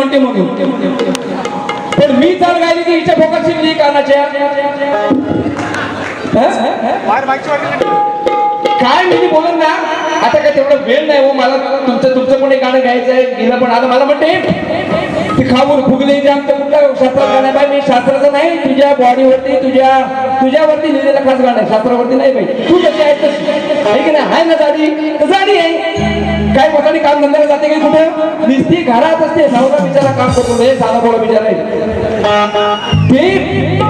म्हणते म्हणून. पण मी चाल गायली की हिच्या फोकट शिकली कानाच्या. हं? काय मी बोलत ना? आता काय तेवढं वेळ नाही हो मला तुमचं तुमचं पण एक गाणं गायचं आहे गेलं पण आता मला म्हणते ते खाऊन फुगले जाम तर कुठल्या शास्त्रात गाणं आहे मी शास्त्राचं नाही तुझ्या बॉडीवरती तुझ्या तुझ्यावरती लिहिलेलं खास गाणं आहे शास्त्रावरती नाही बाई. तू कशी आहे की नाही? आहे ना जाडी? जाडी आहे. काय मोठाने काम धंद्याला जाते काही कुठे? नुसती घरात असते. नवरा बिचारा काम करतो. हे साधा बोला बिचारा.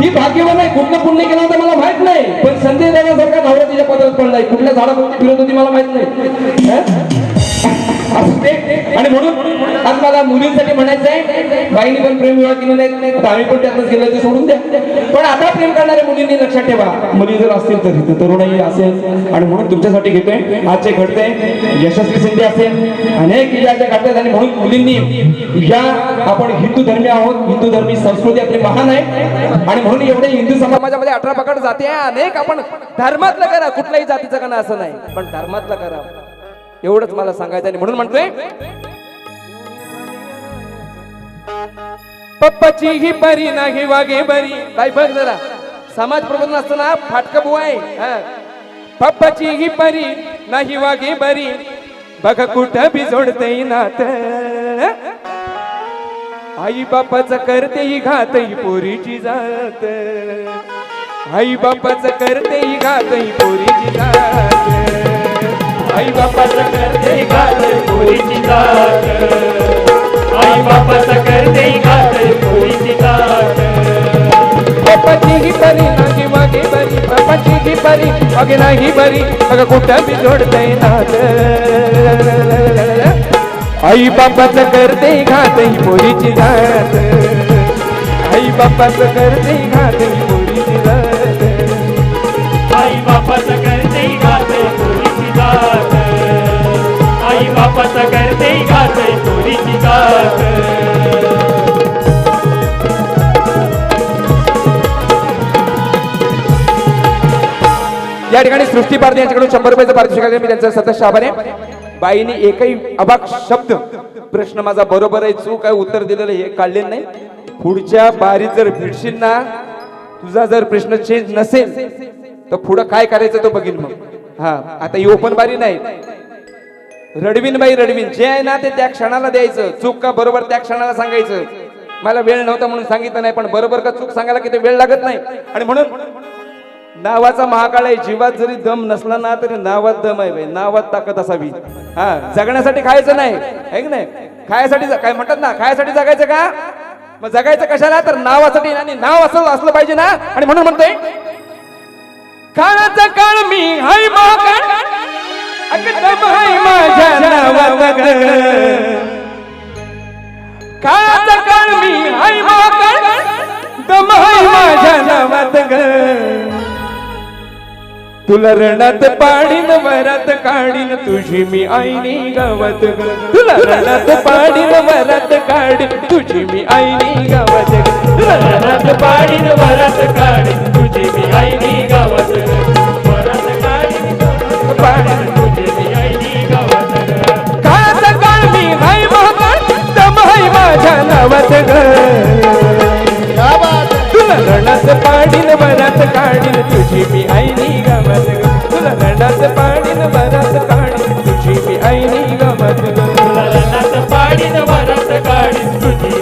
ती भाग्यवान आहे. कुठलं पुण्य केलं होतं मला माहीत नाही. पण संजय दादासारखा नवरा तिच्या पदरात पडलाय. कुठल्या झाडाभोवती फिरत होती मला माहीत नाही. आणि म्हणून आज मला मुलींसाठी म्हणायचं आहे बाईने पण प्रेम विवाह केले नाहीत तर आम्ही पण त्यातच केलं ते सोडून द्या. पण आता प्रेम करणाऱ्या मुलींनी लक्षात ठेवा मुली जर असतील तर तिथे तरुणाई असेल आणि म्हणून तुमच्यासाठी घेतोय आजचे घडते यशस्वी संधी असेल अनेक ज्या घडतात आणि म्हणून मुलींनी या आपण हिंदू धर्मी आहोत हिंदू धर्मी संस्कृती आपली महान आहे आणि म्हणून एवढे हिंदू समाजामध्ये अठरा पकड जाते अनेक आपण धर्मातलं करा कुठल्याही जातीचं करा असं नाही. पण धर्मातलं करा. एवढंच मला सांगायचं आणि म्हणून म्हणतोय पप्पाची ही बरी नाही वागे बरी. काय बघ जरा. समाज प्रबोधन असतं ना फाटका बुवा आहे. हा. पप्पाची ही बरी नाही वागे बरी. बघ कुठं बी जोडते नात. आई बापाचं करते ही घात ही पोरीची जात. आई बापाचं करते ही घात ही पोरीची जात. आई बापाचं करते घात पोरीची जात. आई बापाचं करते घात अगे नाही बरी. बघा कुठं बी जोडते नात? आई बापाचं करते घात ही पोरीची घात आई बापाचं करते घात ही या ठिकाणी सृष्टी पारधी यांच्याकडून शंभर रुपयाचं पारितोषिक आहे मी त्यांचा सतत आभार आहे बाईने एकही अबाक शब्द प्रश्न माझा बरोबर आहे चूक आहे उत्तर दिलेलं हे काढलेलं नाही. पुढच्या बारीत जर भिडशील ना तुझा जर प्रश्न चेंज नसेल तर पुढं काय करायचं तो बघील मग. हा आता ही ओपन बारी नाही. रडवीन बाई रडवीन. जे आहे ना ते त्या क्षणाला द्यायचं. चूक का बरोबर त्या क्षणाला सांगायचं. मला वेळ नव्हता म्हणून सांगितलं नाही पण बरोबर का चूक सांगायला किती वेळ लागत नाही? आणि म्हणून नावाचा महाकाळ आहे. जीवात जरी दम नसला ना तरी नावात दम आहे बाई. नावात ताकद असावी. हा जगण्यासाठी खायचं नाही. आहे की नाही? खायसाठी काय म्हणतात ना खायसाठी जगायचं का? मग जगायचं कशाला? तर नावासाठी. आणि नाव असं असलं पाहिजे ना? आणि म्हणून म्हणतोय काळाचा काळ मी हाय महाकाळ. अगं. काळाचा काळ मी हाय महाकाळ. दम हाय तुला रणात पाडीन वरात काढीन तुझी मी आईनी गावात. तुला रणात पाडीन वरात काढीन तुझी मी आईनी गावात. ग तुला वरात पाडीन वरात काढ वरात तुझी मी आईनी गमत तुला तुला पाणी न बरात काढी तुझी मी आईनी गमत तुला ग पाणी न बरात काढी तुझी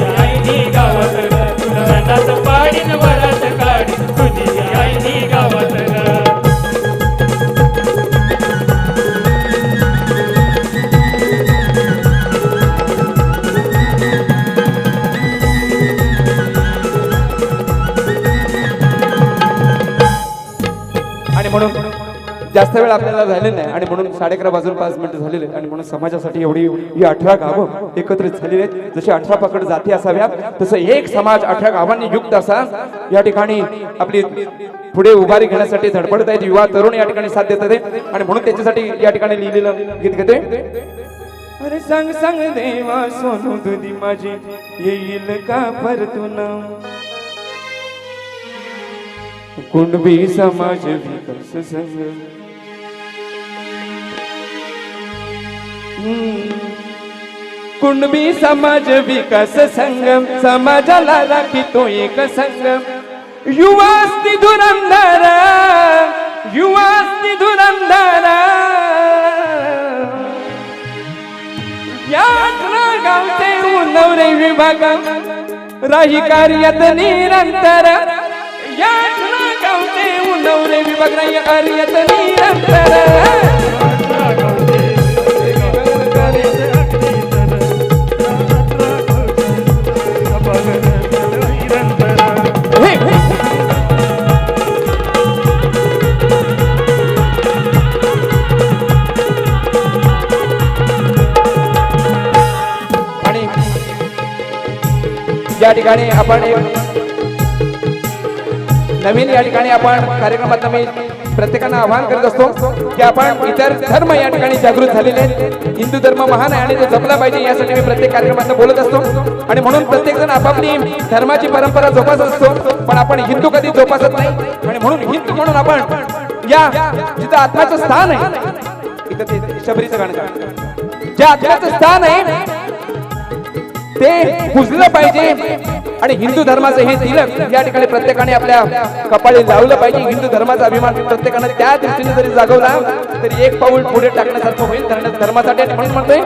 जास्त वेळ आपल्याला झाले नाही. आणि म्हणून साडे अकरा वाजून पाच मिनिटं झालेले आणि म्हणून समाजासाठी एवढी ही अठरा गावं एकत्रित झालेली आहेत. जशी अठरा पकड जाती असाव्या तसं एक समाज अठरा गावांनी युक्त असा या ठिकाणी आपली पुढे उभारी घेण्यासाठी धडपडत आहेत. युवा तरुण या ठिकाणी साथ देतात आणि म्हणून त्याच्यासाठी या ठिकाणी लिहिलेलं गीत घेते. अरे सांग सांग देवा सोनू दुधी माझी येईल का परतून? कुणबी समाज विकास संघ कुणबी समाज विकास संगम समाजाला राखितो एक संगम युवास्ती धुरंधर युवास्ती धुरंधर. या गावचे उन्नवरे विभाग राही कार्यात निरंतर. या गावते उन्नवरे विभाग राही कार्यात निरंतर. या ठिकाणी आपण नवीन या ठिकाणी आपण कार्यक्रमात मी प्रत्येकानं आवाहन करत असतो की आपण इतर धर्म या ठिकाणी जागृत झालेले आहेत. हिंदू धर्म महान आहे आणि तो जपला पाहिजे यासाठी मी प्रत्येक कार्यक्रमात बोलत असतो. आणि म्हणून प्रत्येक जण आपापली धर्माची परंपरा जोपासत असतो. पण आपण हिंदू कधी जोपासत नाही. आणि म्हणून हिंदू म्हणून आपण या जिथं आत्म्याचं स्थान आहे इथं ते शबरीचं गाणं ज्या जे आत्म्याचं स्थान आहे ते पुजलं पाहिजे. आणि हिंदू धर्माचं हे तिलक या ठिकाणी प्रत्येकाने आपल्या कपाळी लावलं पाहिजे. हिंदू धर्माचा अभिमान प्रत्येकाने त्या दृष्टीने जरी जागवला तरी एक पाऊल पुढे टाकण्यासारखं होईल. धर्मासाठी म्हणून म्हणतोय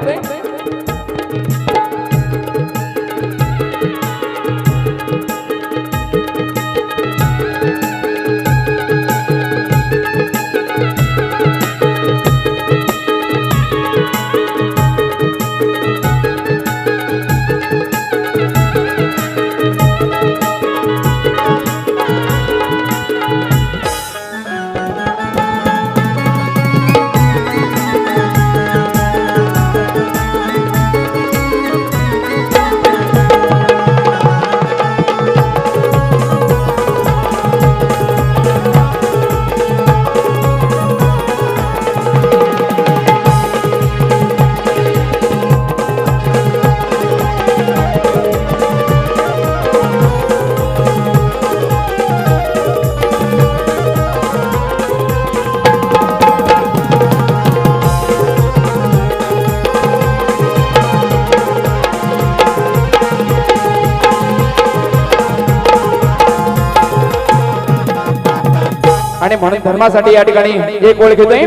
आणि म्हणून धर्मासाठी या ठिकाणी एक ओळख घेतोय.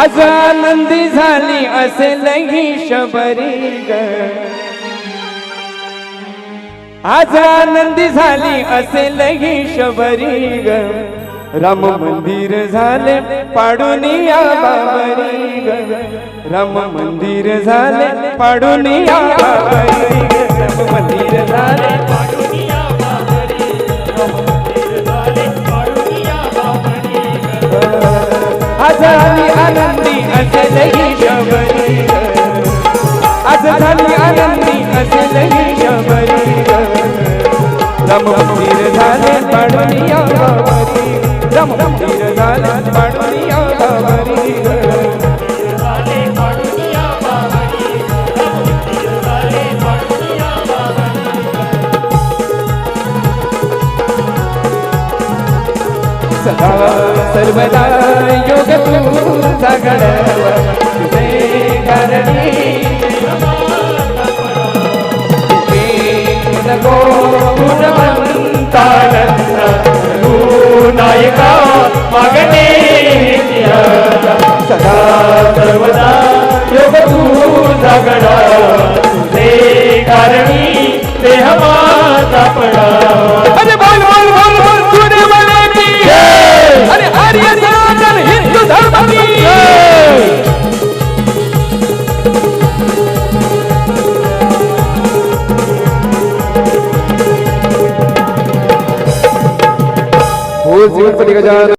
आज आनंदी झाली असेल ही शबरी ग. आज आनंदी झाली असेल ही शबरी ग. राम मंदिर झाले पाडून या बाबरी ग. राम मंदिर झाले पाडून या बाबरी राम मंदिर झाले पाडून गावरी. बाबरी मंदिर झाले पाडून गावरी. सदा सर्वदा योग तू घडव तुझे करणी नको गुणवंतानंद तू नायका मागणे सदा सर्वदा योग तुझा घडा तुझे कारणी देह माझा पडा हो जीवन गजानन